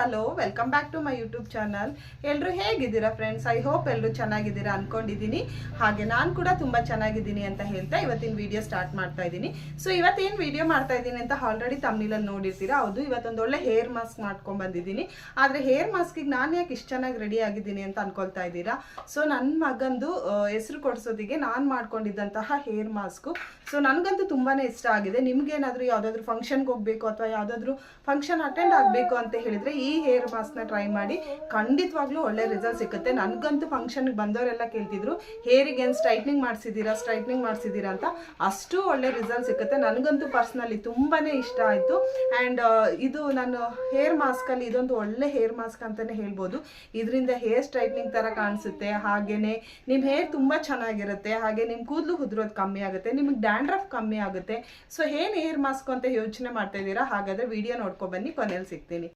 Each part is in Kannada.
Hello welcome back to my YouTube channel ಎಲ್ಲರೂ ಹೇಗಿದ್ದೀರಾ ಫ್ರೆಂಡ್ಸ್ ಐ ಹೋಪ್ ಎಲ್ಲರೂ ಚೆನ್ನಾಗಿದ್ದೀರಾ ಅನ್ಕೊಂಡಿದ್ದೀನಿ. ಹಾಗೆ ನಾನು ಕೂಡ ತುಂಬ ಚೆನ್ನಾಗಿದ್ದೀನಿ ಅಂತ ಹೇಳ್ತಾ ಇವತ್ತಿನ ವಿಡಿಯೋ ಸ್ಟಾರ್ಟ್ ಮಾಡ್ತಾ ಇದ್ದೀನಿ. ಸೊ ಇವತ್ತೇನು ವಿಡಿಯೋ ಮಾಡ್ತಾ ಇದ್ದೀನಿ ಅಂತ ಆಲ್ರೆಡಿ ತಮ್ನಿಲಲ್ಲಿ ನೋಡಿರ್ತೀರಾ? ಹೌದು, ಇವತ್ತೊಂದು ಒಳ್ಳೆ ಹೇರ್ ಮಾಸ್ಕ್ ಮಾಡ್ಕೊಂಡು ಬಂದಿದ್ದೀನಿ. ಆದರೆ ಹೇರ್ ಮಾಸ್ಕಿಗೆ ನಾನು ಯಾಕೆ ಇಷ್ಟು ಚೆನ್ನಾಗಿ ರೆಡಿ ಆಗಿದ್ದೀನಿ ಅಂತ ಅನ್ಕೊಳ್ತಾ ಇದ್ದೀರಾ? ಸೊ ನನ್ನ ಮಗಂದು ಹೆಸರು ಕೊಡಿಸೋದಿಗೆ ನಾನು ಮಾಡ್ಕೊಂಡಿದ್ದಂತಹ ಹೇರ್ ಮಾಸ್ಕು ಸೊ ನನಗಂತೂ ತುಂಬಾ ಇಷ್ಟ ಆಗಿದೆ. ನಿಮ್ಗೇನಾದರೂ ಯಾವುದಾದ್ರೂ ಫಂಕ್ಷನ್ಗೆ ಹೋಗಬೇಕು ಅಥವಾ ಯಾವುದಾದ್ರೂ ಫಂಕ್ಷನ್ ಅಟೆಂಡ್ ಆಗಬೇಕು ಅಂತ ಹೇಳಿದ್ರೆ ಈ ಹೇರ್ ಮಾಸ್ಕ್ನ ಟ್ರೈ ಮಾಡಿ, ಖಂಡಿತವಾಗ್ಲೂ ಒಳ್ಳೆ ರಿಸಲ್ಟ್ ಸಿಗುತ್ತೆ. ನನಗಂತೂ ಫಂಕ್ಷನ್ಗೆ ಬಂದವರೆಲ್ಲ ಕೇಳ್ತಿದ್ರು ಹೇರಿಗೆ ಏನು ಸ್ಟ್ರೈಟ್ನಿಂಗ್ ಮಾಡಿಸಿದ್ದೀರಾ ಸ್ಟ್ರೈಟ್ನಿಂಗ್ ಮಾಡಿಸಿದ್ದೀರಾ ಅಂತ. ಅಷ್ಟು ಒಳ್ಳೆ ರಿಸಲ್ಟ್ ಸಿಗುತ್ತೆ. ನನಗಂತೂ ಪರ್ಸ್ನಲಿ ತುಂಬಾ ಇಷ್ಟ ಆಯಿತು. ಆ್ಯಂಡ್ ಇದು ನಾನು ಹೇರ್ ಮಾಸ್ಕಲ್ಲಿ ಇದೊಂದು ಒಳ್ಳೆ ಹೇರ್ ಮಾಸ್ಕ್ ಅಂತಲೇ ಹೇಳ್ಬೋದು. ಇದರಿಂದ ಹೇರ್ ಸ್ಟ್ರೈಟ್ನಿಂಗ್ ಥರ ಕಾಣಿಸುತ್ತೆ. ಹಾಗೆಯೇ ನಿಮ್ಮ ಹೇರ್ ತುಂಬ ಚೆನ್ನಾಗಿರುತ್ತೆ. ಹಾಗೆ ನಿಮ್ಮ ಕೂದಲು ಉದುರೋದು ಕಮ್ಮಿ ಆಗುತ್ತೆ. ನಿಮಗೆ ಡ್ಯಾಂಡ್ರಫ್ ಕಮ್ಮಿ ಆಗುತ್ತೆ. ಸೊ ಏನು ಹೇರ್ ಮಾಸ್ಕ್ ಅಂತ ಯೋಚನೆ ಮಾಡ್ತಾ ಇದ್ದೀರಾ? ಹಾಗಾದರೆ ವಿಡಿಯೋ ನೋಡ್ಕೊಬನ್ನಿ ಕೊನೆಯಲ್ಲಿ ಸಿಗ್ತೀನಿ.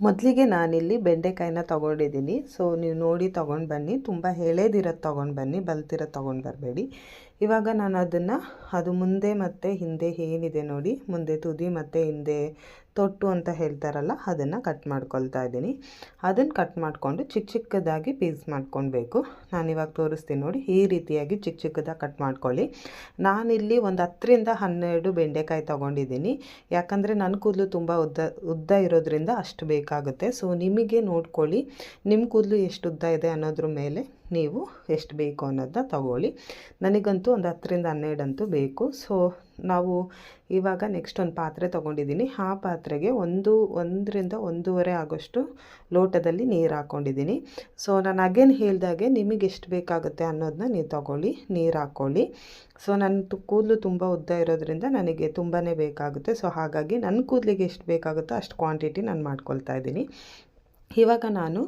ಮೊದಲಿಗೆ ನಾನಿಲ್ಲಿ ಬೆಂಡೆಕಾಯಿನ ತೊಗೊಂಡಿದ್ದೀನಿ. ಸೊ ನೀವು ನೋಡಿ ತೊಗೊಂಡು ಬನ್ನಿ. ತುಂಬ ಹೇಳೇದಿರೋದು ತೊಗೊಂಡು ಬನ್ನಿ. ಬಲ್ತಿರೋದು ತೊಗೊಂಡು ಬರಬೇಡಿ. ಇವಾಗ ನಾನು ಅದನ್ನು, ಅದು ಮುಂದೆ ಮತ್ತು ಹಿಂದೆ ಏನಿದೆ ನೋಡಿ. ಮುಂದೆ ತುದಿ ಮತ್ತು ಹಿಂದೆ ತೊಟ್ಟು ಅಂತ ಹೇಳ್ತಾರಲ್ಲ, ಅದನ್ನು ಕಟ್ ಮಾಡ್ಕೊಳ್ತಾ ಇದ್ದೀನಿ. ಅದನ್ನು ಕಟ್ ಮಾಡಿಕೊಂಡು ಚಿಕ್ಕ ಚಿಕ್ಕದಾಗಿ ಪೀಸ್ ಮಾಡ್ಕೊಳ್ಬೇಕು. ನಾನಿವಾಗ ತೋರಿಸ್ತೀನಿ ನೋಡಿ, ಈ ರೀತಿಯಾಗಿ ಚಿಕ್ಕ ಚಿಕ್ಕದಾಗಿ ಕಟ್ ಮಾಡ್ಕೊಳ್ಳಿ. ನಾನಿಲ್ಲಿ ಒಂದು ಹತ್ತರಿಂದ ಹನ್ನೆರಡು ಬೆಂಡೆಕಾಯಿ ತೊಗೊಂಡಿದ್ದೀನಿ. ಯಾಕಂದರೆ ನನ್ನ ಕೂದಲು ತುಂಬ ಉದ್ದ ಉದ್ದ ಇರೋದ್ರಿಂದ ಅಷ್ಟು ಬೇಕಾಗುತ್ತೆ. ಸೊ ನಿಮಗೆ ನೋಡ್ಕೊಳ್ಳಿ ನಿಮ್ಮ ಕೂದಲು ಎಷ್ಟು ಉದ್ದ ಇದೆ ಅನ್ನೋದ್ರ ಮೇಲೆ ನೀವು ಎಷ್ಟು ಬೇಕು ಅನ್ನೋದನ್ನ ತಗೊಳ್ಳಿ. ನನಗಂತೂ ಒಂದು ಹತ್ತರಿಂದ ಹನ್ನೆರಡಂತೂ ಬೇಕು. ಸೊ ನಾವು ಇವಾಗ ನೆಕ್ಸ್ಟ್ ಒಂದು ಪಾತ್ರೆ ತೊಗೊಂಡಿದ್ದೀನಿ. ಆ ಪಾತ್ರೆಗೆ ಒಂದು, ಒಂದರಿಂದ ಒಂದೂವರೆ ಆಗೋಷ್ಟು ಲೋಟದಲ್ಲಿ ನೀರು ಹಾಕ್ಕೊಂಡಿದ್ದೀನಿ ಸೊ ನಾನು ಅಗೇನ್ ಹೇಳ್ದಾಗೆ ನಿಮಗೆ ಎಷ್ಟು ಬೇಕಾಗುತ್ತೆ ಅನ್ನೋದನ್ನ ನೀವು ತಗೊಳ್ಳಿ. ನೀರು ಹಾಕ್ಕೊಳ್ಳಿ ಸೊ ನನ್ನ ಕೂದಲು ತುಂಬ ಉದ್ದ ಇರೋದ್ರಿಂದ ನನಗೆ ತುಂಬಾ ಬೇಕಾಗುತ್ತೆ. ಸೊ ಹಾಗಾಗಿ ನನ್ನ ಕೂದಲಿಗೆ ಎಷ್ಟು ಬೇಕಾಗುತ್ತೋ ಅಷ್ಟು ಕ್ವಾಂಟಿಟಿ ನಾನು ಮಾಡ್ಕೊಳ್ತಾ ಇದ್ದೀನಿ. ಇವಾಗ ನಾನು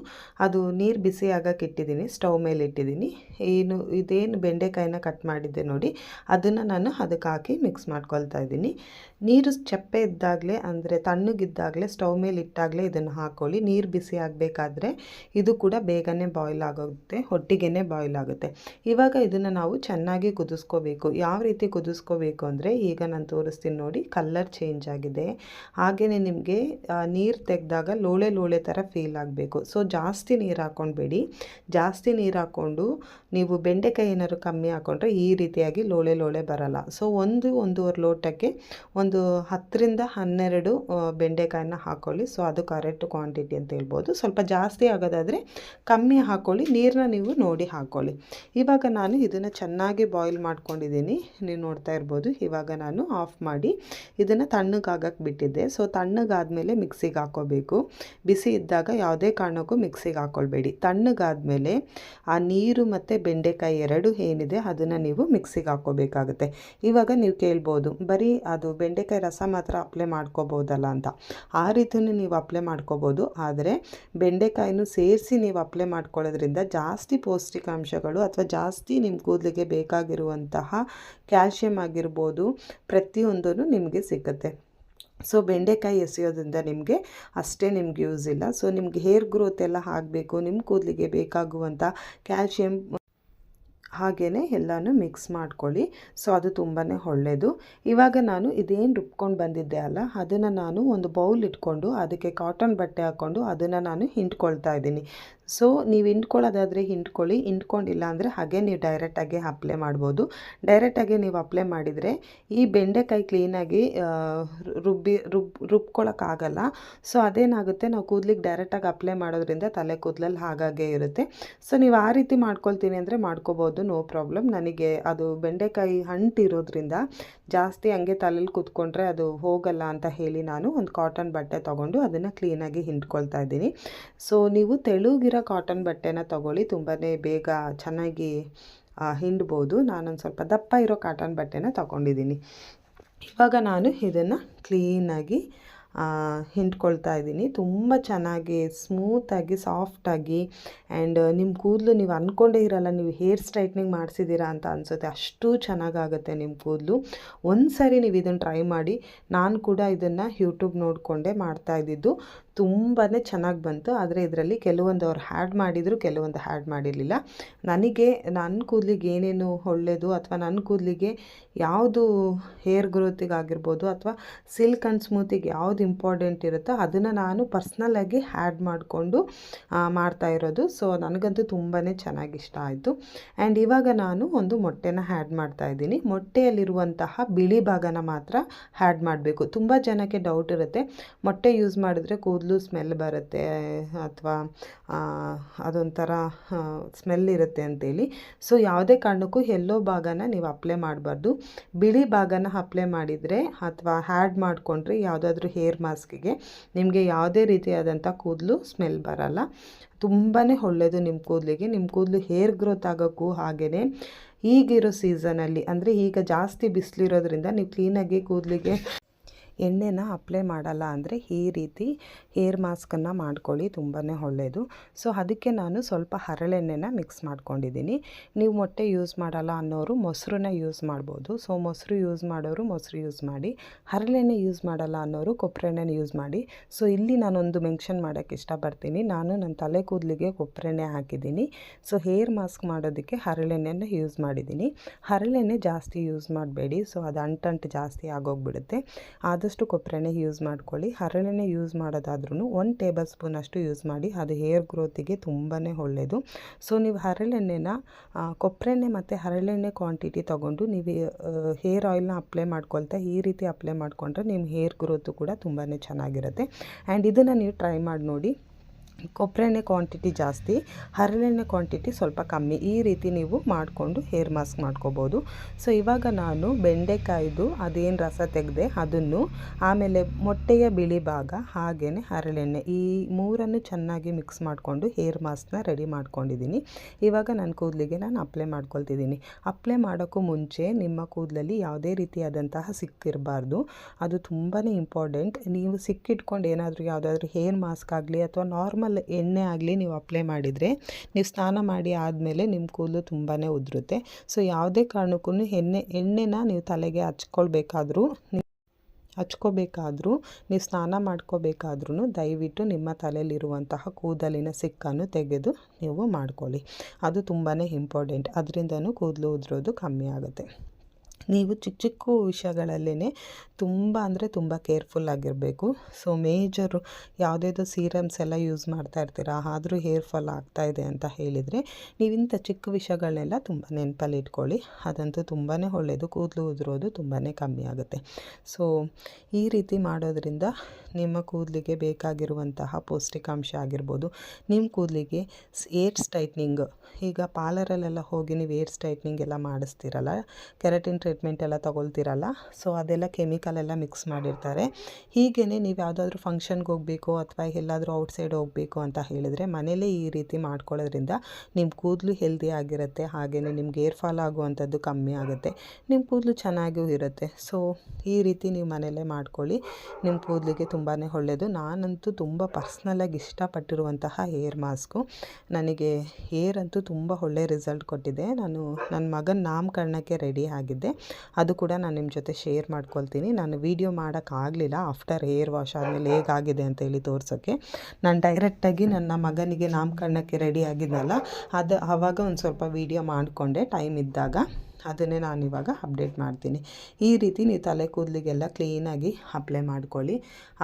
ಅದು ನೀರು ಬಿಸಿ ಆಗಕ್ಕೆ ಇಟ್ಟಿದ್ದೀನಿ, ಸ್ಟವ್ ಮೇಲೆ ಇಟ್ಟಿದ್ದೀನಿ. ಏನು, ಇದೇನು ಬೆಂಡೆಕಾಯಿನ ಕಟ್ ಮಾಡಿದ್ದೆ ನೋಡಿ, ಅದನ್ನು ನಾನು ಅದಕ್ಕೆ ಹಾಕಿ ಮಿಕ್ಸ್ ಮಾಡ್ಕೊಳ್ತಾ ಇದ್ದೀನಿ. ನೀರು ಚಪ್ಪೆ ಇದ್ದಾಗಲೇ ಅಂದರೆ ತಣ್ಣಗಿದ್ದಾಗಲೇ, ಸ್ಟವ್ ಮೇಲೆ ಇಟ್ಟಾಗಲೇ ಇದನ್ನು ಹಾಕ್ಕೊಳ್ಳಿ ನೀರು ಬಿಸಿ ಆಗಬೇಕಾದ್ರೆ ಇದು ಕೂಡ ಬೇಗನೆ ಬಾಯ್ಲ್ ಆಗುತ್ತೆ ಹೊಟ್ಟಿಗೆನೆ ಬಾಯ್ಲ್ ಆಗುತ್ತೆ. ಇವಾಗ ಇದನ್ನು ನಾವು ಚೆನ್ನಾಗಿ ಕುದಿಸ್ಕೋಬೇಕು. ಯಾವ ರೀತಿ ಕುದಿಸ್ಕೋಬೇಕು ಅಂದರೆ, ಈಗ ನಾನು ತೋರಿಸ್ತೀನಿ ನೋಡಿ, ಕಲ್ಲರ್ ಚೇಂಜ್ ಆಗಿದೆ. ಹಾಗೆಯೇ ನಿಮಗೆ ನೀರು ತೆಗೆದಾಗ ಲೋಳೆ ಲೋಳೆ ಥರ ಫೀಲ್ ಆಗಬೇಕು. ಸೊ ಜಾಸ್ತಿ ನೀರು ಹಾಕ್ಕೊಂಡ್ಬೇಡಿ ಜಾಸ್ತಿ ನೀರು ಹಾಕ್ಕೊಂಡು ನೀವು ಬೆಂಡೆಕಾಯಿ ಏನಾದ್ರು ಕಮ್ಮಿ ಹಾಕ್ಕೊಂಡ್ರೆ ಈ ರೀತಿಯಾಗಿ ಲೋಳೆ ಲೋಳೆ ಬರಲ್ಲ. ಸೊ ಒಂದು ಒಂದೂವರೆ ಲೋಟಕ್ಕೆ ಒಂದು ಹತ್ತರಿಂದ ಹನ್ನೆರಡು ಬೆಂಡೆಕಾಯನ್ನ ಹಾಕ್ಕೊಳ್ಳಿ ಸೊ ಅದು ಕರೆಕ್ಟ್ ಕ್ವಾಂಟಿಟಿ ಅಂತ ಹೇಳ್ಬೋದು. ಸ್ವಲ್ಪ ಜಾಸ್ತಿ ಆಗೋದಾದರೆ ಕಮ್ಮಿ ಹಾಕ್ಕೊಳ್ಳಿ ನೀರನ್ನ ನೀವು ನೋಡಿ ಹಾಕ್ಕೊಳ್ಳಿ ಇವಾಗ ನಾನು ಇದನ್ನು ಚೆನ್ನಾಗಿ ಬಾಯ್ಲ್ ಮಾಡ್ಕೊಂಡಿದ್ದೀನಿ. ನೀವು ನೋಡ್ತಾ ಇರ್ಬೋದು. ಇವಾಗ ನಾನು ಆಫ್ ಮಾಡಿ ಇದನ್ನು ತಣ್ಣಗಾಗಕ್ಕೆ ಬಿಟ್ಟಿದ್ದೆ. ಸೊ ತಣ್ಣಗಾದ್ಮೇಲೆ ಮಿಕ್ಸಿಗೆ ಹಾಕ್ಕೋಬೇಕು ಬಿಸಿ ಇದ್ದಾಗ ಯಾವುದೇ ಕಾರಣಕ್ಕೂ ಮಿಕ್ಸಿಗೆ ಹಾಕ್ಕೊಳ್ಬೇಡಿ ತಣ್ಣಗಾದಮೇಲೆ ಆ ನೀರು ಮತ್ತು ಬೆಂಡೆಕಾಯಿ ಎರಡು ಏನಿದೆ ಅದನ್ನು ನೀವು ಮಿಕ್ಸಿಗೆ ಹಾಕ್ಕೋಬೇಕಾಗುತ್ತೆ. ಇವಾಗ ನೀವು ಕೇಳ್ಬೋದು, ಬರೀ ಅದು ಬೆಂಡೆಕಾಯಿ ರಸ ಮಾತ್ರ ಅಪ್ಲೈ ಮಾಡ್ಕೋಬೋದಲ್ಲ ಅಂತ. ಆ ರೀತಿಯೂ ನೀವು ಅಪ್ಲೈ ಮಾಡ್ಕೋಬೋದು, ಆದರೆ ಬೆಂಡೆಕಾಯಿನೂ ಸೇರಿಸಿ ನೀವು ಅಪ್ಲೈ ಮಾಡ್ಕೊಳ್ಳೋದ್ರಿಂದ ಜಾಸ್ತಿ ಪೌಷ್ಟಿಕಾಂಶಗಳು ಅಥವಾ ಜಾಸ್ತಿ ನಿಮ್ಮ ಕೂದಲಿಗೆ ಬೇಕಾಗಿರುವಂತಹ ಕ್ಯಾಲ್ಶಿಯಂ ಆಗಿರ್ಬೋದು ಪ್ರತಿಯೊಂದೂ ನಿಮಗೆ ಸಿಗುತ್ತೆ. ಸೊ ಬೆಂಡೆಕಾಯಿ ಎಸೆಯೋದ್ರಿಂದ ನಿಮಗೆ ಅಷ್ಟೇ ನಿಮ್ಗೆ ಯೂಸ್ ಇಲ್ಲ. ಸೊ ನಿಮ್ಗೆ ಹೇರ್ ಗ್ರೋತ್ ಎಲ್ಲ ಆಗಬೇಕು ನಿಮ್ಮ ಕೂದಲಿಗೆ ಬೇಕಾಗುವಂಥ ಕ್ಯಾಲ್ಶಿಯಂ ಹಾಗೆಯೇ ಎಲ್ಲನೂ ಮಿಕ್ಸ್ ಮಾಡ್ಕೊಳ್ಳಿ. ಸೊ ಅದು ತುಂಬಾ ಒಳ್ಳೆಯದು ಇವಾಗ ನಾನು ಇದೇನು ರುಬ್ಕೊಂಡು ಬಂದಿದ್ದೆ ಅಲ್ಲ, ಅದನ್ನು ನಾನು ಒಂದು ಬೌಲ್ ಇಟ್ಕೊಂಡು, ಅದಕ್ಕೆ ಕಾಟನ್ ಬಟ್ಟೆ ಹಾಕ್ಕೊಂಡು ಅದನ್ನು ನಾನು ಹಿಂಡ್ಕೊಳ್ತಾ ಇದ್ದೀನಿ. ಸೊ ನೀವು ಹಿಂಡ್ಕೊಳ್ಳೋದಾದರೆ ಹಿಂಡ್ಕೊಳ್ಳಿ, ಹಿಂಡ್ಕೊಂಡಿಲ್ಲ ಅಂದರೆ ಹಾಗೆ ನೀವು ಡೈರೆಕ್ಟಾಗಿ ಅಪ್ಲೈ ಮಾಡ್ಬೋದು. ಡೈರೆಕ್ಟಾಗಿ ನೀವು ಅಪ್ಲೈ ಮಾಡಿದರೆ ಈ ಬೆಂಡೆಕಾಯಿ ಕ್ಲೀನಾಗಿ ರುಬ್ಬಿ, ರುಬ್ ರುಬ್ಕೊಳ್ಳೋಕ್ಕಾಗಲ್ಲ ಸೊ ಅದೇನಾಗುತ್ತೆ? ನಾವು ಕೂದಲಿಗೆ ಡೈರೆಕ್ಟಾಗಿ ಅಪ್ಲೈ ಮಾಡೋದ್ರಿಂದ ತಲೆ ಕೂದಲಲ್ಲಿ ಹಾಗಾಗೆ ಇರುತ್ತೆ. ಸೊ ನೀವು ಆ ರೀತಿ ಮಾಡ್ಕೊಳ್ತೀನಿ ಅಂದರೆ ಮಾಡ್ಕೋಬೋದು ನೋ ಪ್ರಾಬ್ಲಮ್ ನನಗೆ ಅದು ಬೆಂಡೆಕಾಯಿ ಹಂಟಿರೋದ್ರಿಂದ ಜಾಸ್ತಿ ಹಂಗೆ ತಲೆಯಲ್ಲಿ ಕೂತ್ಕೊಂಡ್ರೆ ಅದು ಹೋಗಲ್ಲ ಅಂತ ಹೇಳಿ ನಾನು ಒಂದು ಕಾಟನ್ ಬಟ್ಟೆ ತೊಗೊಂಡು ಅದನ್ನು ಕ್ಲೀನಾಗಿ ಹಿಂಡ್ಕೊಳ್ತಾ ಇದ್ದೀನಿ. ಸೊ ನೀವು ತೆಳುಗಿರೋ ಕಾಟನ್ ಬಟ್ಟೆನ ತೊಗೊಳ್ಳಿ ತುಂಬಾ ಬೇಗ ಚೆನ್ನಾಗಿ ಹಿಂಡ್ಬೋದು. ನಾನೊಂದು ಸ್ವಲ್ಪ ದಪ್ಪ ಇರೋ ಕಾಟನ್ ಬಟ್ಟೆನ ತೊಗೊಂಡಿದ್ದೀನಿ. ಇವಾಗ ನಾನು ಇದನ್ನು ಕ್ಲೀನಾಗಿ ಹಿಂಡ್ಕೊಳ್ತಾ ಇದ್ದೀನಿ. ತುಂಬ ಚೆನ್ನಾಗಿ ಸ್ಮೂತಾಗಿ ಸಾಫ್ಟಾಗಿ ಆ್ಯಂಡ್ ನಿಮ್ಮ ಕೂದಲು ನೀವು ಅಂದ್ಕೊಂಡೇ ಇರಲ್ಲ, ನೀವು ಹೇರ್ ಸ್ಟ್ರೈಟ್ನಿಂಗ್ ಮಾಡಿಸಿದ್ದೀರಾ ಅಂತ ಅನಿಸುತ್ತೆ. ಅಷ್ಟು ಚೆನ್ನಾಗಾಗುತ್ತೆ ನಿಮ್ಮ ಕೂದಲು. ಒಂದು ಸಾರಿ ನೀವು ಇದನ್ನು ಟ್ರೈ ಮಾಡಿ, ನಾನು ಕೂಡ ಇದನ್ನು ಯೂಟ್ಯೂಬ್ ನೋಡಿಕೊಂಡೇ ಮಾಡ್ತಾಯಿದ್ದಿದ್ದು ತುಂಬಾ ಚೆನ್ನಾಗಿ ಬಂತು. ಆದರೆ ಇದರಲ್ಲಿ ಕೆಲವೊಂದು ಅವ್ರು ಹ್ಯಾಡ್ ಮಾಡಿದರು, ಕೆಲವೊಂದು ಹ್ಯಾಡ್ ಮಾಡಿರಲಿಲ್ಲ. ನನಗೆ ನನ್ನ ಕೂದಲಿಗೆ ಏನೇನು ಒಳ್ಳೆಯದು ಅಥವಾ ನನ್ನ ಕೂದಲಿಗೆ ಯಾವುದು ಹೇರ್ ಗ್ರೋತಿಗಾಗಿರ್ಬೋದು ಅಥವಾ ಸಿಲ್ಕ್ ಆ್ಯಂಡ್ ಸ್ಮೂತಿಗೆ ಯಾವುದು ಯಾವ್ದು ಇಂಪಾರ್ಟೆಂಟ್ ಇರುತ್ತೋ ಅದನ್ನು ನಾನು ಪರ್ಸ್ನಲಾಗಿ ಆ್ಯಡ್ ಮಾಡಿಕೊಂಡು ಮಾಡ್ತಾ ಇರೋದು. ಸೊ ನನಗಂತೂ ತುಂಬಾ ಚೆನ್ನಾಗಿ ಇಷ್ಟ ಆಯಿತು. ಆ್ಯಂಡ್ ಇವಾಗ ನಾನು ಒಂದು ಮೊಟ್ಟೆನ ಆ್ಯಡ್ ಮಾಡ್ತಾ ಇದ್ದೀನಿ. ಮೊಟ್ಟೆಯಲ್ಲಿರುವಂತಹ ಬಿಳಿ ಭಾಗನ ಮಾತ್ರ ಆ್ಯಡ್ ಮಾಡಬೇಕು. ತುಂಬ ಜನಕ್ಕೆ ಡೌಟ್ ಇರುತ್ತೆ. ಮೊಟ್ಟೆ ಯೂಸ್ ಮಾಡಿದ್ರೆ ಕೂದಲು ಸ್ಮೆಲ್ ಬರುತ್ತೆ, ಅಥವಾ ಅದೊಂಥರ ಸ್ಮೆಲ್ ಇರುತ್ತೆ ಅಂತೇಳಿ. ಸೊ ಯಾವುದೇ ಕಾರಣಕ್ಕೂ ಎಲ್ಲೋ ಭಾಗನ ನೀವು ಅಪ್ಲೈ ಮಾಡಬಾರ್ದು. ಬಿಳಿ ಭಾಗನ ಅಪ್ಲೈ ಮಾಡಿದರೆ ಅಥವಾ ಹ್ಯಾಡ್ ಮಾಡಿಕೊಂಡ್ರೆ ಯಾವುದಾದ್ರೂ ಹೇರ್ ಮಾಸ್ಕಿಗೆ ನಿಮಗೆ ಯಾವುದೇ ರೀತಿಯಾದಂಥ ಕೂದಲು ಸ್ಮೆಲ್ ಬರಲ್ಲ. ತುಂಬಾ ಒಳ್ಳೆಯದು ನಿಮ್ಮ ಕೂದಲಿಗೆ. ನಿಮ್ಮ ಕೂದಲು ಹೇರ್ ಗ್ರೋತ್ ಆಗೋಕ್ಕೂ ಹಾಗೆಯೇ ಈಗಿರೋ ಸೀಸನಲ್ಲಿ ಅಂದರೆ ಈಗ ಜಾಸ್ತಿ ಬಿಸಿಲಿರೋದ್ರಿಂದ ನೀವು ಕ್ಲೀನಾಗಿ ಕೂದಲಿಗೆ ಎಣ್ಣೆನ ಅಪ್ಲೈ ಮಾಡಲ್ಲ ಅಂದರೆ ಈ ರೀತಿ ಹೇರ್ ಮಾಸ್ಕನ್ನು ಮಾಡ್ಕೊಳ್ಳಿ ತುಂಬಾ ಒಳ್ಳೆಯದು ಸೊ ಅದಕ್ಕೆ ನಾನು ಸ್ವಲ್ಪ ಹರಳೆಣ್ಣೆನ ಮಿಕ್ಸ್ ಮಾಡ್ಕೊಂಡಿದ್ದೀನಿ. ನೀವು ಮೊಟ್ಟೆ ಯೂಸ್ ಮಾಡಲ್ಲ ಅನ್ನೋರು ಮೊಸರನ್ನ ಯೂಸ್ ಮಾಡ್ಬೋದು. ಸೊ ಮೊಸರು ಯೂಸ್ ಮಾಡೋರು ಮೊಸರು ಯೂಸ್ ಮಾಡಿ. ಹರಳೆಣ್ಣೆ ಯೂಸ್ ಮಾಡಲ್ಲ ಅನ್ನೋರು ಕೊಬ್ಬರೆಣ್ಣೆನ ಯೂಸ್ ಮಾಡಿ. ಸೊ ಇಲ್ಲಿ ನಾನೊಂದು ಮೆನ್ಷನ್ ಮಾಡೋಕ್ಕೆ ಇಷ್ಟಪಡ್ತೀನಿ. ನಾನು ನನ್ನ ತಲೆ ಕೂದಲಿಗೆ ಕೊಬ್ಬರೆಣ್ಣೆ ಹಾಕಿದ್ದೀನಿ. ಸೊ ಹೇರ್ ಮಾಸ್ಕ್ ಮಾಡೋದಕ್ಕೆ ಹರಳೆಣ್ಣೆನ ಯೂಸ್ ಮಾಡಿದ್ದೀನಿ. ಹರಳೆಣ್ಣೆ ಜಾಸ್ತಿ ಯೂಸ್ ಮಾಡಬೇಡಿ. ಸೊ ಅದು ಅಂಟಂಟು ಜಾಸ್ತಿ ಆಗೋಗ್ಬಿಡುತ್ತೆ. ಆದಷ್ಟು ಕೊಬ್ಬರೆಣ್ಣೆ ಯೂಸ್ ಮಾಡ್ಕೊಳ್ಳಿ. ಹರಳೆಣ್ಣೆ ಯೂಸ್ ಮಾಡೋದಾದ್ರೂ ಒಂದು ಟೇಬಲ್ ಸ್ಪೂನ್ ಅಷ್ಟು ಯೂಸ್ ಮಾಡಿ, ಅದು ಹೇರ್ ಗ್ರೋತಿಗೆ ತುಂಬಾ ಒಳ್ಳೆಯದು ಸೊ ನೀವು ಹರಳೆಣ್ಣೆನ ಕೊಬ್ಬರೆಣ್ಣೆ ಮತ್ತು ಹರಳೆಣ್ಣೆ ಕ್ವಾಂಟಿಟಿ ತೊಗೊಂಡು ನೀವು ಹೇರ್ ಆಯಿಲ್ನ ಅಪ್ಲೈ ಮಾಡ್ಕೊಳ್ತಾ ಈ ರೀತಿ ಅಪ್ಲೈ ಮಾಡಿಕೊಂಡ್ರೆ ನಿಮ್ಮ ಹೇರ್ ಗ್ರೋತು ಕೂಡ ತುಂಬಾ ಚೆನ್ನಾಗಿರುತ್ತೆ. ಆ್ಯಂಡ್ ಇದನ್ನು ನೀವು ಟ್ರೈ ಮಾಡಿ ನೋಡಿ. ಕೊಬ್ಬರೆಣ್ಣೆ ಕ್ವಾಂಟಿಟಿ ಜಾಸ್ತಿ, ಹರಳೆಣ್ಣೆ ಕ್ವಾಂಟಿಟಿ ಸ್ವಲ್ಪ ಕಮ್ಮಿ. ಈ ರೀತಿ ನೀವು ಮಾಡಿಕೊಂಡು ಹೇರ್ ಮಾಸ್ಕ್ ಮಾಡ್ಕೋಬೋದು. ಸೊ ಇವಾಗ ನಾನು ಬೆಂಡೆಕಾಯ್ದು ಅದೇನು ರಸ ತೆಗೆದೆ ಅದನ್ನು ಆಮೇಲೆ ಮೊಟ್ಟೆಯ ಬಿಳಿ ಭಾಗ ಹಾಗೆಯೇ ಹರಳೆಣ್ಣೆ ಈ ಮೂರನ್ನು ಚೆನ್ನಾಗಿ ಮಿಕ್ಸ್ ಮಾಡಿಕೊಂಡು ಹೇರ್ ಮಾಸ್ಕ್ನ ರೆಡಿ ಮಾಡ್ಕೊಂಡಿದ್ದೀನಿ. ಇವಾಗ ನನ್ನ ಕೂದಲಿಗೆ ನಾನು ಅಪ್ಲೈ ಮಾಡ್ಕೊಳ್ತಿದ್ದೀನಿ. ಅಪ್ಲೈ ಮಾಡೋಕ್ಕೂ ಮುಂಚೆ ನಿಮ್ಮ ಕೂದಲಲ್ಲಿ ಯಾವುದೇ ರೀತಿಯಾದಂತಹ ಸಿಕ್ಕಿರಬಾರ್ದು ಅದು ತುಂಬಾ ಇಂಪಾರ್ಟೆಂಟ್ ನೀವು ಸಿಕ್ಕಿಟ್ಕೊಂಡು ಏನಾದರೂ ಯಾವುದಾದ್ರೂ ಹೇರ್ ಮಾಸ್ಕ್ ಆಗಲಿ ಅಥವಾ ನಾರ್ಮಲ್ ಎಣ್ಣೆ ಆಗಲಿ ನೀವು ಅಪ್ಲೈ ಮಾಡಿದರೆ ನೀವು ಸ್ನಾನ ಮಾಡಿ ಆದಮೇಲೆ ನಿಮ್ಮ ಕೂದಲು ತುಂಬಾ ಉದುರುತ್ತೆ. ಸೊ ಯಾವುದೇ ಕಾರಣಕ್ಕೂ ಎಣ್ಣೆ, ಎಣ್ಣೆನ ನೀವು ತಲೆಗೆ ಹಚ್ಕೊಳ್ಬೇಕಾದ್ರೂ ಹಚ್ಕೋಬೇಕಾದ್ರೂ ನೀವು ಸ್ನಾನ ಮಾಡ್ಕೋಬೇಕಾದ್ರೂ ದಯವಿಟ್ಟು ನಿಮ್ಮ ತಲೆಯಲ್ಲಿರುವಂತಹ ಕೂದಲಿನ ಸಿಕ್ಕನ್ನು ತೆಗೆದು ನೀವು ಮಾಡ್ಕೊಳ್ಳಿ. ಅದು ತುಂಬಾ ಇಂಪಾರ್ಟೆಂಟ್ ಅದರಿಂದನೂ ಕೂದಲು ಉದುರೋದು ಕಮ್ಮಿ ಆಗುತ್ತೆ. ನೀವು ಚಿಕ್ಕ ಚಿಕ್ಕ ವಿಷಯಗಳಲ್ಲೇ ತುಂಬ ಅಂದರೆ ತುಂಬ ಕೇರ್ಫುಲ್ ಆಗಿರಬೇಕು. ಸೊ, ಮೇಜರು ಯಾವುದೇದೋ ಸೀರಮ್ಸ್ ಎಲ್ಲ ಯೂಸ್ ಮಾಡ್ತಾ ಇರ್ತೀರಾ, ಆದರೂ ಹೇರ್ ಫಾಲ್ ಆಗ್ತಾ ಇದೆ ಅಂತ ಹೇಳಿದರೆ ನೀವು ಇಂಥ ಚಿಕ್ಕ ವಿಷಯಗಳನ್ನೆಲ್ಲ ತುಂಬ ನೆನಪಲ್ಲಿ ಇಟ್ಕೊಳ್ಳಿ. ಅದಂತೂ ತುಂಬಾ ಒಳ್ಳೆಯದು ಕೂದಲು ಉದುರೋದು ತುಂಬಾ ಕಮ್ಮಿ ಆಗುತ್ತೆ. ಸೊ, ಈ ರೀತಿ ಮಾಡೋದ್ರಿಂದ ನಿಮ್ಮ ಕೂದಲಿಗೆ ಬೇಕಾಗಿರುವಂತಹ ಪೌಷ್ಟಿಕಾಂಶ ಆಗಿರ್ಬೋದು, ನಿಮ್ಮ ಕೂದಲಿಗೆ ಏರ್ಸ್ ಟೈಟ್ನಿಂಗ್ ಈಗ ಪಾರ್ಲರಲ್ಲೆಲ್ಲ ಹೋಗಿ ನೀವು ಏರ್ಸ್ ಟೈಟ್ನಿಂಗ್ ಎಲ್ಲ ಮಾಡಿಸ್ತೀರಲ್ಲ, ಕೆರಟಿನ್ ಟ್ರೀಟ್ಮೆಂಟ್ ಎಲ್ಲ ತೊಗೊಳ್ತೀರಲ್ಲ? ಸೊ ಅದೆಲ್ಲ ಕೆಮಿಕಲ್ ಎಲ್ಲ ಮಿಕ್ಸ್ ಮಾಡಿರ್ತಾರೆ. ಹೀಗೇ ನೀವು ಯಾವುದಾದ್ರೂ ಫಂಕ್ಷನ್ಗೆ ಹೋಗಬೇಕು ಅಥವಾ ಎಲ್ಲಾದರೂ ಔಟ್ಸೈಡ್ ಹೋಗಬೇಕು ಅಂತ ಹೇಳಿದರೆ ಮನೇಲೇ ಈ ರೀತಿ ಮಾಡ್ಕೊಳ್ಳೋದ್ರಿಂದ ನಿಮ್ಮ ಕೂದಲು ಹೆಲ್ದಿ ಆಗಿರುತ್ತೆ ಹಾಗೆಯೇ ನಿಮ್ಗೆ ಏರ್ ಫಾಲ್ ಆಗುವಂಥದ್ದು ಕಮ್ಮಿ ಆಗುತ್ತೆ ನಿಮ್ಮ ಕೂದಲು ಚೆನ್ನಾಗೂ ಇರುತ್ತೆ. ಸೊ ಈ ರೀತಿ ನೀವು ಮನೆಯಲ್ಲೇ ಮಾಡ್ಕೊಳ್ಳಿ. ನಿಮ್ಮ ಕೂದಲಿಗೆ ತುಂಬಾ ಒಳ್ಳೆಯದು ನಾನಂತೂ ತುಂಬ ಪರ್ಸ್ನಲಾಗಿ ಇಷ್ಟಪಟ್ಟಿರುವಂತಹ ಹೇರ್ ಮಾಸ್ಕು ನನಗೆ ಹೇರ್ ಅಂತೂ ತುಂಬ ಒಳ್ಳೆಯ ರಿಸಲ್ಟ್ ಕೊಟ್ಟಿದೆ. ನಾನು ನನ್ನ ಮಗನ ನಾಮಕರಣಕ್ಕೆ ರೆಡಿ ಆಗಿದ್ದೆ. ಅದು ಕೂಡ ನಾನು ನಿಮ್ಮ ಜೊತೆ ಶೇರ್ ಮಾಡ್ಕೊಳ್ತೀನಿ. ನಾನು ವೀಡಿಯೋ ಮಾಡೋಕ್ಕಾಗಲಿಲ್ಲ. ಆಫ್ಟರ್ ಹೇರ್ ವಾಶ್ ಆದಮೇಲೆ ಹೇಗಾಗಿದೆ ಅಂತ ಹೇಳಿ ತೋರ್ಸೋಕ್ಕೆ ನಾನು ಡೈರೆಕ್ಟಾಗಿ ನನ್ನ ಮಗನಿಗೆ ನಾಮಕರಣಕ್ಕೆ ರೆಡಿ ಆಗಿದ್ದಲ್ಲ ಅದು ಆವಾಗ ಒಂದು ಸ್ವಲ್ಪ ವೀಡಿಯೋ ಮಾಡಿಕೊಂಡೆ. ಟೈಮ್ ಇದ್ದಾಗ ಅದನ್ನೇ ನಾನು ಇವಾಗ ಅಪ್ಡೇಟ್ ಮಾಡ್ತೀನಿ. ಈ ರೀತಿ ನೀವು ತಲೆ ಕೂದಲಿಗೆಲ್ಲ ಕ್ಲೀನಾಗಿ ಅಪ್ಲೈ ಮಾಡ್ಕೊಳ್ಳಿ.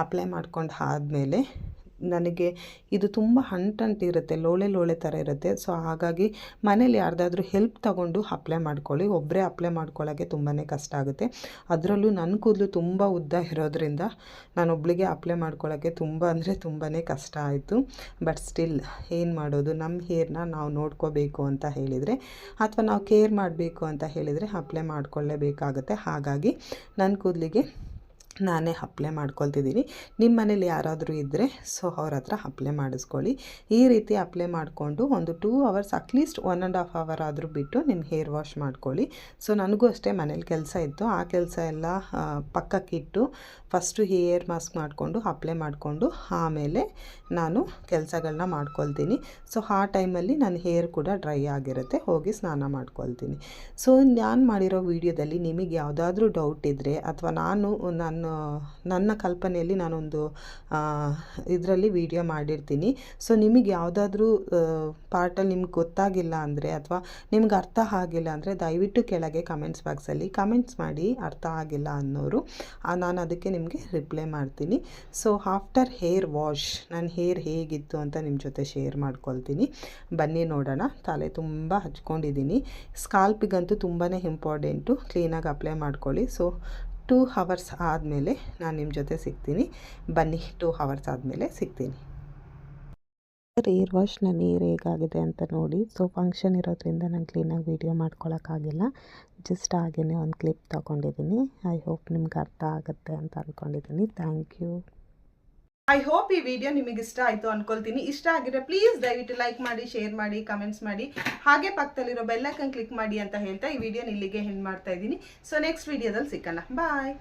ಅಪ್ಲೈ ಮಾಡ್ಕೊಂಡು ಆದಮೇಲೆ ನನಗೆ ಇದು ತುಂಬ ಅಂಟಂಟಿರುತ್ತೆ ಲೋಳೆ ಲೋಳೆ ಥರ ಇರುತ್ತೆ. ಸೊ ಹಾಗಾಗಿ ಮನೇಲಿ ಯಾರ್ದಾದ್ರೂ ಹೆಲ್ಪ್ ತಗೊಂಡು ಅಪ್ಲೈ ಮಾಡ್ಕೊಳ್ಳಿ. ಒಬ್ಬರೇ ಅಪ್ಲೈ ಮಾಡ್ಕೊಳ್ಳೋಕ್ಕೆ ತುಂಬಾ ಕಷ್ಟ ಆಗುತ್ತೆ. ಅದರಲ್ಲೂ ನನ್ನ ಕೂದಲು ತುಂಬ ಉದ್ದ ಇರೋದ್ರಿಂದ ನಾನೊಬ್ಳಿಗೆ ಅಪ್ಲೈ ಮಾಡ್ಕೊಳ್ಳೋಕ್ಕೆ ತುಂಬ ಅಂದರೆ ತುಂಬಾ ಕಷ್ಟ ಆಯಿತು. ಬಟ್ ಸ್ಟಿಲ್ ಏನು ಮಾಡೋದು? ನಮ್ಮ ಹೇರ್ನ ನಾವು ನೋಡ್ಕೋಬೇಕು ಅಂತ ಹೇಳಿದರೆ ಅಥವಾ ನಾವು ಕೇರ್ ಮಾಡಬೇಕು ಅಂತ ಹೇಳಿದರೆ ಅಪ್ಲೈ ಮಾಡ್ಕೊಳ್ಳೇಬೇಕಾಗುತ್ತೆ. ಹಾಗಾಗಿ ನನ್ನ ಕೂದಲಿಗೆ ನಾನೇ ಅಪ್ಲೈ ಮಾಡ್ಕೊಳ್ತಿದ್ದೀನಿ. ನಿಮ್ಮ ಮನೇಲಿ ಯಾರಾದರೂ ಇದ್ದರೆ ಸೊ ಅವ್ರ ಹತ್ರ ಅಪ್ಲೈ ಮಾಡಿಸ್ಕೊಳ್ಳಿ. ಈ ರೀತಿ ಅಪ್ಲೈ ಮಾಡಿಕೊಂಡು ಒಂದು two hours at least one and half hour ಆದರೂ ಬಿಟ್ಟು ನಿಮ್ಮ ಹೇರ್ ವಾಶ್ ಮಾಡ್ಕೊಳ್ಳಿ. ಸೊ ನನಗೂ ಅಷ್ಟೇ ಮನೇಲಿ ಕೆಲಸ ಇತ್ತು. ಆ ಕೆಲಸ ಎಲ್ಲ ಪಕ್ಕಕ್ಕಿಟ್ಟು ಫಸ್ಟು ಹೇರ್ ಮಾಸ್ಕ್ ಮಾಡಿಕೊಂಡು ಅಪ್ಲೈ ಮಾಡಿಕೊಂಡು ಆಮೇಲೆ ನಾನು ಕೆಲಸಗಳನ್ನ ಮಾಡ್ಕೊಳ್ತೀನಿ. ಸೊ ಆ ಟೈಮಲ್ಲಿ ನನ್ನ ಹೇರ್ ಕೂಡ ಡ್ರೈ ಆಗಿರುತ್ತೆ. ಹೋಗಿ ಸ್ನಾನ ಮಾಡ್ಕೊಳ್ತೀನಿ. ಸೊ ನಾನು ಮಾಡಿರೋ ವೀಡಿಯೋದಲ್ಲಿ ನಿಮಗೆ ಯಾವುದಾದ್ರೂ ಡೌಟ್ ಇದ್ದರೆ ಅಥವಾ ನಾನು ನನ್ನ ನಾನು ನನ್ನ ಕಲ್ಪನೆಯಲ್ಲಿ ನಾನೊಂದು ಇದರಲ್ಲಿ ವಿಡಿಯೋ ಮಾಡಿರ್ತೀನಿ. ಸೊ ನಿಮಗೆ ಯಾವುದಾದ್ರೂ ಪಾರ್ಟಲ್ಲಿ ನಿಮ್ಗೆ ಗೊತ್ತಾಗಿಲ್ಲ ಅಂದರೆ ಅಥವಾ ನಿಮ್ಗೆ ಅರ್ಥ ಆಗಿಲ್ಲ ಅಂದರೆ ದಯವಿಟ್ಟು ಕೆಳಗೆ ಕಮೆಂಟ್ಸ್ ಬಾಕ್ಸಲ್ಲಿ ಕಮೆಂಟ್ಸ್ ಮಾಡಿ ಅರ್ಥ ಆಗಿಲ್ಲ ಅನ್ನೋರು ನಾನು ಅದಕ್ಕೆ ನಿಮಗೆ ರಿಪ್ಲೈ ಮಾಡ್ತೀನಿ. ಸೊ ಆಫ್ಟರ್ ಹೇರ್ ವಾಶ್ ನನ್ನ ಹೇರ್ ಹೇಗಿತ್ತು ಅಂತ ನಿಮ್ಮ ಜೊತೆ ಶೇರ್ ಮಾಡ್ಕೊಳ್ತೀನಿ. ಬನ್ನಿ ನೋಡೋಣ. ತಲೆ ತುಂಬ ಹಚ್ಕೊಂಡಿದ್ದೀನಿ. ಸ್ಕಾಲ್ಪಿಗಂತೂ ತುಂಬಾ ಇಂಪಾರ್ಟೆಂಟು ಕ್ಲೀನಾಗಿ ಅಪ್ಲೈ ಮಾಡ್ಕೊಳ್ಳಿ. ಸೊ ಟೂ ಹವರ್ಸ್ ಆದಮೇಲೆ ನಾನು ನಿಮ್ಮ ಜೊತೆ ಸಿಗ್ತೀನಿ. ಬನ್ನಿ, ಟೂ ಹವರ್ಸ್ ಆದಮೇಲೆ ಸಿಗ್ತೀನಿ. ಏರ್ ವಾಶ್ ನನ್ನ ಏರ್ ಹೇಗಾಗಿದೆ ಅಂತ ನೋಡಿ. ಸೊ ಫಂಕ್ಷನ್ ಇರೋದ್ರಿಂದ ನಾನು ಕ್ಲೀನಾಗಿ ವೀಡಿಯೋ ಮಾಡ್ಕೊಳಕ್ಕಾಗಿಲ್ಲ ಜಸ್ಟ್ ಹಾಗೆಯೇ ಒಂದು ಕ್ಲಿಪ್ ತೊಗೊಂಡಿದ್ದೀನಿ ಐ ಹೋಪ್ ನಿಮ್ಗೆ ಅರ್ಥ ಆಗುತ್ತೆ ಅಂತ ಅಂದ್ಕೊಂಡಿದ್ದೀನಿ ಥ್ಯಾಂಕ್ ಯು ಐ ಹೋಪ್ ಈ ವಿಡಿಯೋ ನಿಮಗೆ ಇಷ್ಟ ಆಯಿತು ಅನ್ಕೊಳ್ತೀನಿ. ಇಷ್ಟ ಆಗಿದ್ರೆ ಪ್ಲೀಸ್ ದಯವಿಟ್ಟು ಲೈಕ್ ಮಾಡಿ ಶೇರ್ ಮಾಡಿ ಕಮೆಂಟ್ಸ್ ಮಾಡಿ. ಹಾಗೆ ಪಕ್ಕದಲ್ಲಿರೋ ಬೆಲ್ಲೈಕನ್ ಕ್ಲಿಕ್ ಮಾಡಿ ಅಂತ ಹೇಳ್ತಾ ಈ ವಿಡಿಯೋನ ಇಲ್ಲಿಗೆ ಹೆಣ್ಣು ಮಾಡ್ತಾ ಇದ್ದೀನಿ. ಸೊ ನೆಕ್ಸ್ಟ್ ವಿಡಿಯೋದಲ್ಲಿ ಸಿಕ್ಕಲ್ಲ ಬಾಯ್